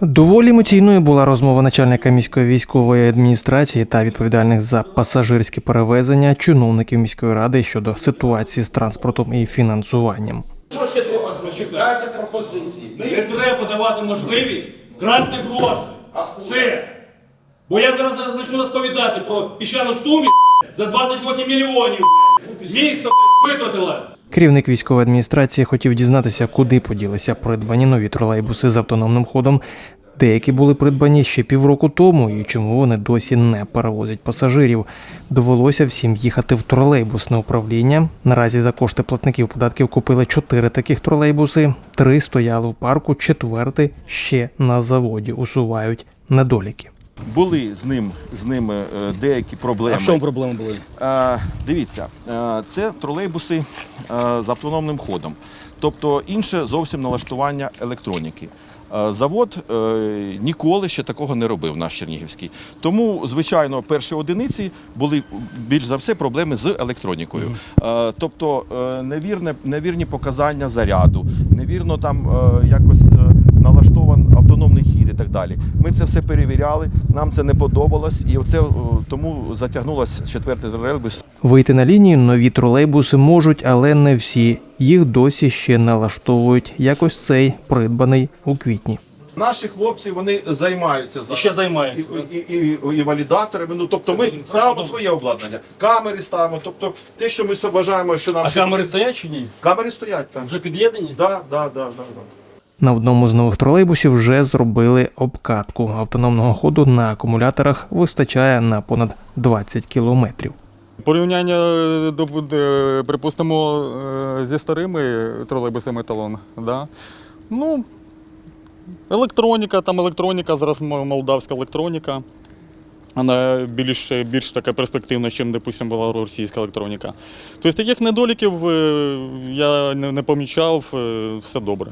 Доволі емоційною була розмова начальника міської військової адміністрації та відповідальних за пасажирські перевезення чиновників міської ради щодо ситуації з транспортом і фінансуванням. Що ще треба? Дайте пропозиції. Не треба давати можливість красти гроші. Все. Бо я зараз почну розповідати про піщану сумі за 28 мільйонів. Місто витратило. Керівник військової адміністрації хотів дізнатися, куди поділися придбані нові тролейбуси з автономним ходом. Деякі були придбані ще півроку тому, і чому вони досі не перевозять пасажирів. Довелося всім їхати в тролейбусне управління. Наразі за кошти платників податків купили чотири таких тролейбуси. Три стояли в парку, четвертий ще на заводі усувають недоліки. Були з ним з ними е, деякі проблеми. А в чому проблеми були? Е, дивіться, е, це тролейбуси з автономним ходом, тобто інше зовсім налаштування електроніки. Завод ніколи ще такого не робив, наш Чернігівський. Тому, звичайно, перші одиниці були більш за все проблеми з електронікою. Тобто невірне, невірні показання заряду, невірно там якось далі. Ми це все перевіряли, нам це не подобалось, і оце е, тому затягнулося четвертий тролейбус. Вийти на лінію нові тролейбуси можуть, але не всі. Їх досі ще налаштовують. Якось цей придбаний у квітні. Наші хлопці вони займаються І ще займаються. І, і, і, і валідаторами. Ну тобто ми ставимо своє обладнання, камери ставимо. Тобто те, що ми вважаємо, що нам А камери стоять чи ні? камери стоять там. Вже під'єднані? Да, да, да, да, да. На одному з нових тролейбусів вже зробили обкатку. Автономного ходу на акумуляторах вистачає на понад 20 кілометрів. Порівняння, е, е, припустимо, е, зі старими тролейбусами талон. Да? Ну, електроніка, там електроніка, зараз молдавська електроніка. Вона більш, більш така перспективна, ніж, допустимо, була російська електроніка. Тобто таких недоліків я не, помічав, все добре.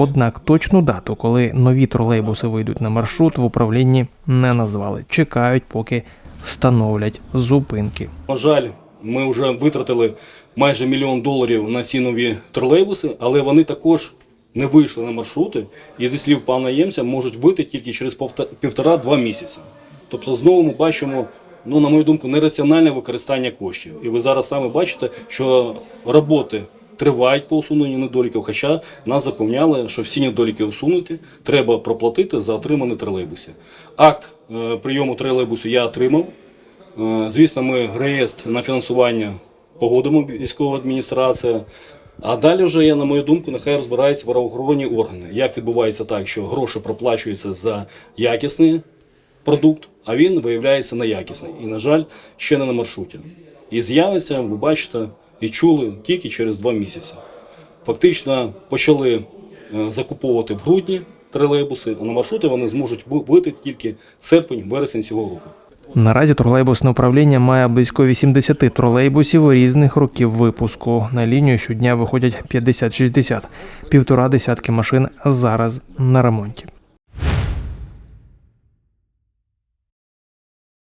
Однак точну дату, коли нові тролейбуси вийдуть на маршрут, в управлінні не назвали. Чекають, поки встановлять зупинки. На жаль, ми вже витратили майже мільйон доларів на ці нові тролейбуси, але вони також не вийшли на маршрути і, зі слів пана Ємця, можуть вийти тільки через півтора-два місяці. Тобто, знову ми бачимо, ну, на мою думку, нераціональне використання коштів. І ви зараз саме бачите, що роботи тривають по усуненню недоліків, хоча нас запевняли, що всі недоліки усунуті, треба проплатити за отримані тролейбуси. Акт е, прийому тролейбусу я отримав. Е, Звісно, ми реєстр на фінансування погодимо військова адміністрація. А далі вже, я, на мою думку, нехай розбираються правоохоронні органи. Як відбувається так, що гроші проплачуються за якісний продукт, а він виявляється неякісний. І, на жаль, ще не на маршруті. І з'явиться, ви бачите, і чули тільки через два місяці. Фактично почали е, закуповувати в грудні тролейбуси, а на маршрути вони зможуть ви- вийти тільки серпень-вересень цього року. Наразі тролейбусне управління має близько 80 тролейбусів різних років випуску. На лінію щодня виходять 50-60. Півтора десятки машин зараз на ремонті.